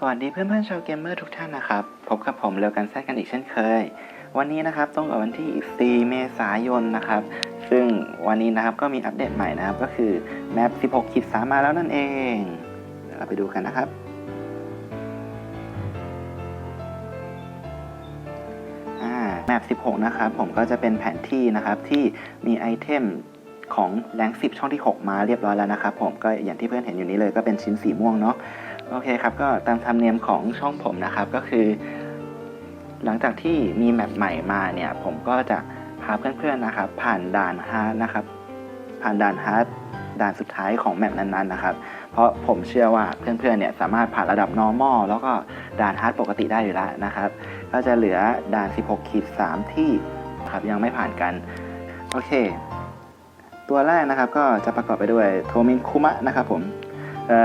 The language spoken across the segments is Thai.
สวัสดีเพื่อนๆชาวเกมเมอร์ทุกท่านนะครับ พบกับผมเร็วกันแซดกันอีกเช่นเคย วันนี้นะครับตรงกับวันที่ 4 เมษายนนะครับ ซึ่งวันนี้นะครับก็มีอัปเดตใหม่นะครับ ก็คือแมป 16ขีด3มาแล้วนั่นเองเดี๋ยวเราไปดูกันนะครับ แมป 16 นะครับ ผมก็จะเป็นแผนที่นะครับที่มีไอเทมของแรง10 ช่องที่ 6 มาเรียบร้อยแล้วนะครับผมก็อย่างที่เพื่อนเห็นอยู่นี้เลยก็เป็นชิ้นสีม่วงเนาะ โอเคครับก็ตามธรรมเนียมของช่องผมนะครับก็คือ หลังจากที่มีแมปใหม่มาเนี่ย ผมก็จะพาเพื่อนๆนะครับ ผ่านด่านฮาร์ดนะครับ ผ่านด่านฮาร์ดด่านสุดท้ายของแมปนั้นๆนะครับ เพราะผมเชื่อว่าเพื่อนๆเนี่ยสามารถผ่านระดับ normal แล้วก็ด่านฮาร์ดปกติได้อยู่แล้วนะครับ ก็จะเหลือด่าน 16ขีด3ที่ครับยังไม่ผ่านกัน โอเค ตัวแรกนะครับก็จะประกอบไปด้วยโทมินคุมะนะครับผม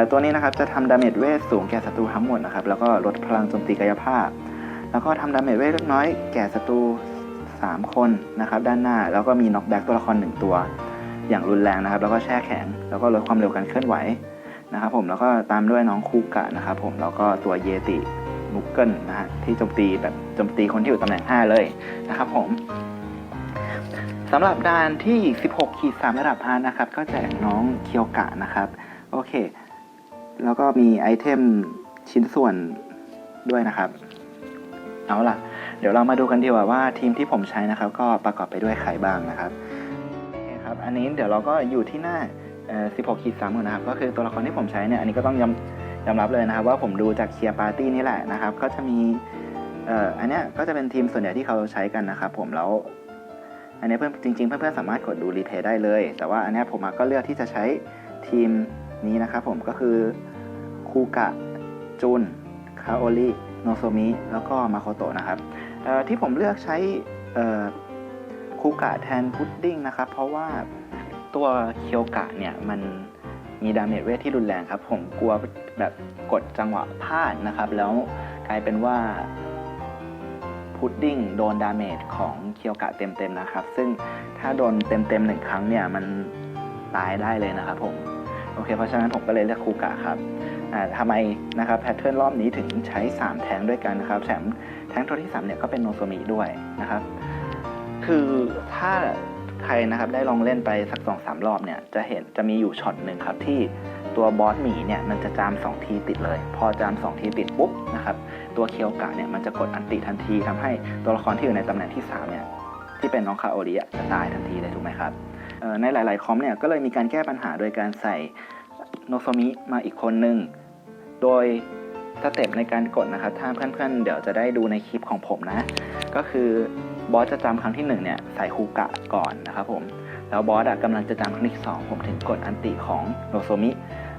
ตัวนี้นะครับจะทำดาเมจเวทสูงแก่ศัตรูทั้งหมดนะครับแล้วก็ลดพลังโจมตีกายภาพ แล้วก็ทำดาเมจเวทเล็กน้อยแก่ศัตรู3 คนนะครับด้านหน้าแล้วก็มีน็อกแบ็กตัวละคร1ตัว อย่างรุนแรงนะครับ แล้วก็แช่แข็ง แล้วก็ลดความเร็วการเคลื่อนไหวนะครับผมแล้วก็ตามด้วยน้องคูกะนะครับผมแล้วก็ตัวเยติมุกเกิลนะฮะที่โจมตีแบบโจมตีคนที่อยู่ตำแหน่ง 5 เลยนะครับผมสำหรับด่านที่ 16ขีด3ระดับพานะครับ ก็แจกน้องเคียวกะนะครับ โอเค แล้วก็มีไอเทมชิ้นส่วนด้วยนะครับ เอาล่ะ เดี๋ยวเรามาดูกันดีกว่าว่าทีมที่ผมใช้นะครับ ก็ประกอบไปด้วยใครบ้างนะครับโอเคครับ อันนี้เดี๋ยวเราก็อยู่ที่หน้า16ขีด3นะครับ ก็คือตัวละครที่ผมใช้เนี่ย อันนี้ก็ต้องยอมยอมรับเลยนะครับ ว่าผมดูจากเคียร์ปาร์ตี้นี่แหละนะครับ ก็จะมีเอ่ออันเนี้ยก็จะเป็นทีมส่วนใหญ่ที่เขาใช้กันนะครับผมแล้วอันนี้เพื่อนจริงๆ เพื่อนๆสามารถกดดูรีเพย์ได้เลย แต่ว่าอันเนี้ยผมก็เลือกที่จะใช้ทีมนี้นะครับผมก็คือ คูกะจุนคาโอริโนโซมิแล้วก็มาโคโตะนะครับที่ผมเลือกใช้คูกะแทนพุดดิ้งนะครับ เพราะว่าตัวเคียวกะเนี่ยมันมีดาเมจเวทที่รุนแรงครับ ผมกลัวแบบกดจังหวะพลาดนะครับ แล้วกลายเป็นว่าพุดดิ้งโดนดาเมจของเคียวกะเต็มๆนะครับ ซึ่งถ้าโดนเต็มๆหนึ่งครั้งเนี่ยมันตายได้เลยนะครับผม โอเค เพราะฉะนั้นผมก็เลยเลือกคูกะครับ ทำไมนะครับแพทเทิร์นรอบนี้ถึงใช้ 3 แทงด้วยกันนะครับแถมแทงตัวที่3เนี่ยก็เป็นโนโซมิด้วยนะครับ คือถ้าใครนะครับได้ลองเล่นไปสักสองสามรอบเนี่ยจะเห็นจะมีอยู่ช็อตหนึ่งครับที่ตัวบอสหมีเนี่ยมันจะจาม 2 ทีติดเลย พอจาม 2 ทีติดปุ๊บนะครับตัวเคียวกะเนี่ยมันจะกดอันติทันทีทำให้ตัวละครที่อยู่ในตำแหน่งที่3เนี่ยที่เป็นน้องคาโอริจะตายทันทีเลยถูกไหมครับในหลาย ๆ คอมเนี่ยก็เลยมีการแก้ปัญหาโดยการใส่โนโซมิมาอีกคนหนึ่ง โดยสเต็ปในการกดนะครับถ้าเพื่อนๆเดี๋ยวจะได้ดูในคลิปของผมนะ ก็คือบอสจะจำครั้งที่1เนี่ยใส่คูกะก่อนนะครับผมแล้วบอสอะกำลังจะจำครั้งที่สองผมถึงกดอันติของโนโซมิ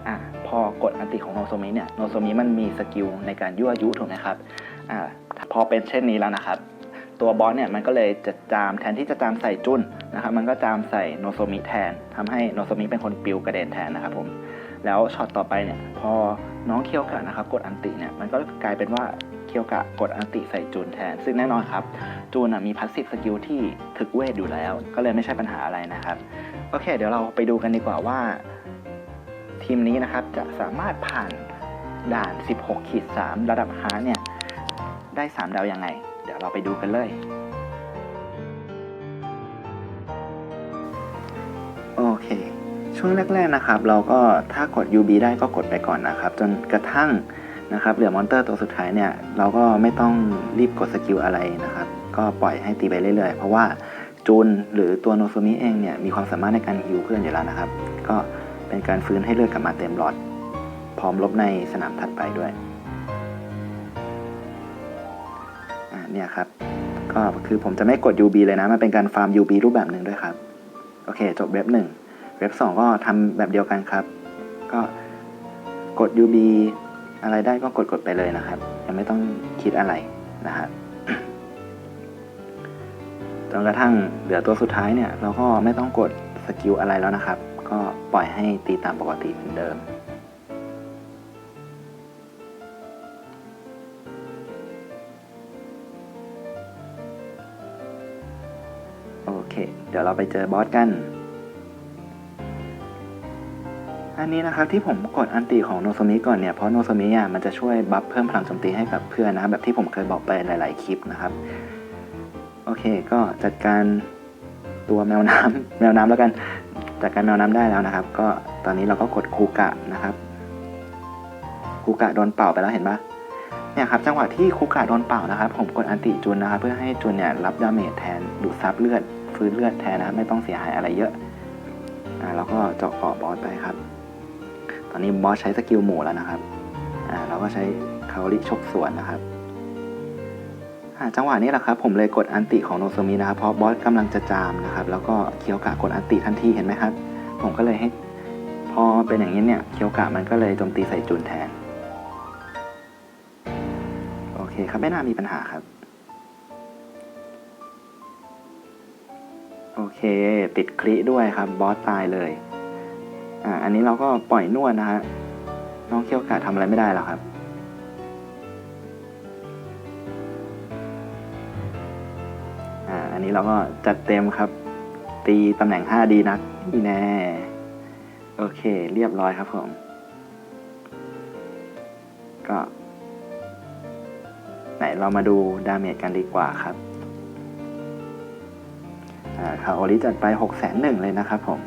อะพอกดอันติของโนโซมิเนี่ยโนโซมิมันมีสกิลในการยั่วยุถูกไหมครับอะพอเป็นเช่นนี้แล้วนะครับ ตัวบอสเนี่ยมันก็เลยจะจามแทนที่จะจามใส่จุนนะครับมันก็จามใส่โนโซมิแทนทำให้โนโซมิเป็นคนปิวกระเด็นแทนนะครับผมแล้วช็อตต่อไปเนี่ยพอน้องเคียวกะนะครับกดอันติเนี่ยมันก็กลายเป็นว่าเคียวกะกดอันติใส่จูนแทน ซึ่งแน่นอนครับ จูนมีพาสซีฟสกิลที่ถึกเวทอยู่แล้ว ก็เลยไม่ใช่ปัญหาอะไรนะครับ โอเค เดี๋ยวเราไปดูกันดีกว่าว่า ทีมนี้นะครับจะสามารถผ่านด่าน 16ขีด3ระดับฮาร์เนี่ยได้ 3 ดาวยังไง เดี๋ยวเราไปดูกันเลยโอเค ช่วงแรกๆนะครับ เราก็ถ้ากด UB ได้ก็กดไปก่อนนะครับ จนกระทั่งนะครับเหลือมอนเตอร์ตัวสุดท้ายเนี่ย เราก็ไม่ต้องรีบกดสกิลอะไรนะครับ ก็ปล่อยให้ตีไปเรื่อยๆ เพราะว่าจูนหรือตัวโนโซมิเองเนี่ย มีความสามารถในการฮิวเพื่อนอยู่แล้วนะครับ ก็เป็นการฟื้นให้เลือดกลับมาเต็มหลอด พร้อมลบในสนามถัดไปด้วย อ่าเนี่ยครับ ก็คือผมจะไม่กด UB เลยนะ มันเป็นการฟาร์ม UB รูปแบบหนึ่งด้วยครับ โอเค จบเว็บหนึ่งเว็บสองก็ทำแบบเดียวกันครับ ก็กด UB อะไรได้ก็กดกดไปเลยนะครับ ยังไม่ต้องคิดอะไรนะครับจนกระทั่งเหลือตัวสุดท้ายเนี่ย เราก็ไม่ต้องกดสกิลอะไรแล้วนะครับ ก็ปล่อยให้ตีตามปกติเหมือนเดิม เค เดี๋ยวเราไปเจอบอสกัน อันนี้นะครับที่ผมกดอันติของโนโซมิก่อนเนี่ย เพราะโนโซมิอะมันจะช่วยบัฟเพิ่มพลังโจมตีให้กับเพื่อนนะครับแบบที่ผมเคยบอกไปหลาย ๆ คลิปนะครับ โอเคก็จัดการตัวแมวน้ำแมวน้ำแล้วกันจัดการแมวน้ำได้แล้วนะครับ ก็ตอนนี้เราก็กดคูกะนะครับคูกะโดนเป่าไปแล้วเห็นปะเนี่ยครับจังหวะที่คูกะโดนเป่านะครับ ผมกดอันติจุนนะครับ เพื่อให้จุนเนี่ยรับดาเมจแทนดูดซับเลือด ฟื้นเลือดแทนนะครับ ไม่ต้องเสียหายอะไรเยอะอ่าเราก็เจาะเกาะบอสไปครับ ตอนนี้บอสใช้สกิลหมู่แล้วนะครับอ่าเราก็ใช้คาริชกสวนนะครับอ่าจังหวะนี้แหละครับ ผมเลยกดอันติของโนโซมินะครับ เพราะบอสกำลังจะจามนะครับ แล้วก็เคียวกะกดอันติทันทีเห็นไหมครับ ผมก็เลยให้พอเป็นอย่างนี้เนี่ยเคียวกะมันก็เลยโจมตีใส่จุนแทน โอเคครับไม่น่ามีปัญหาครับ โอเค ติดคลิด้วยครับบอสตายเลย อ่าอันนี้เราก็ปล่อยนวดนะฮะน้องเคียวกะทำอะไรไม่ได้หรอกครับ อ่าอันนี้เราก็จัดเต็มครับ ตีตำแหน่ง 5 ดีนักนี่แน่ โอเค เรียบร้อยครับผม ก็ ไหนเรามาดูดาเมจกันดีกว่าครับ คาโอริจัดไป6กแสนหนึ่งเลยนะครับผม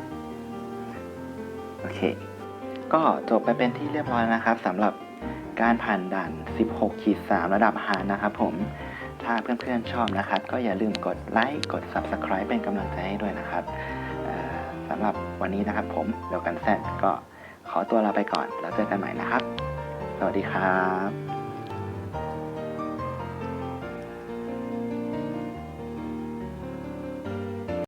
โอเค ก็จบไปเป็นที่เรียบร้อยนะครับสำหรับการผ่านด่าน 16ขีด3ระดับฮารนะครับผม ถ้าเพื่อนๆชอบนะครับ ก็อย่าลืมกดไลค์ กด Subscribe เป็นกำลังใจให้ด้วยนะครับสำหรับวันนี้นะครับผมเดียวกันแซดก็ขอตัวลาไปก่อน แล้วเจอกันใหม่นะครับ สวัสดีครับ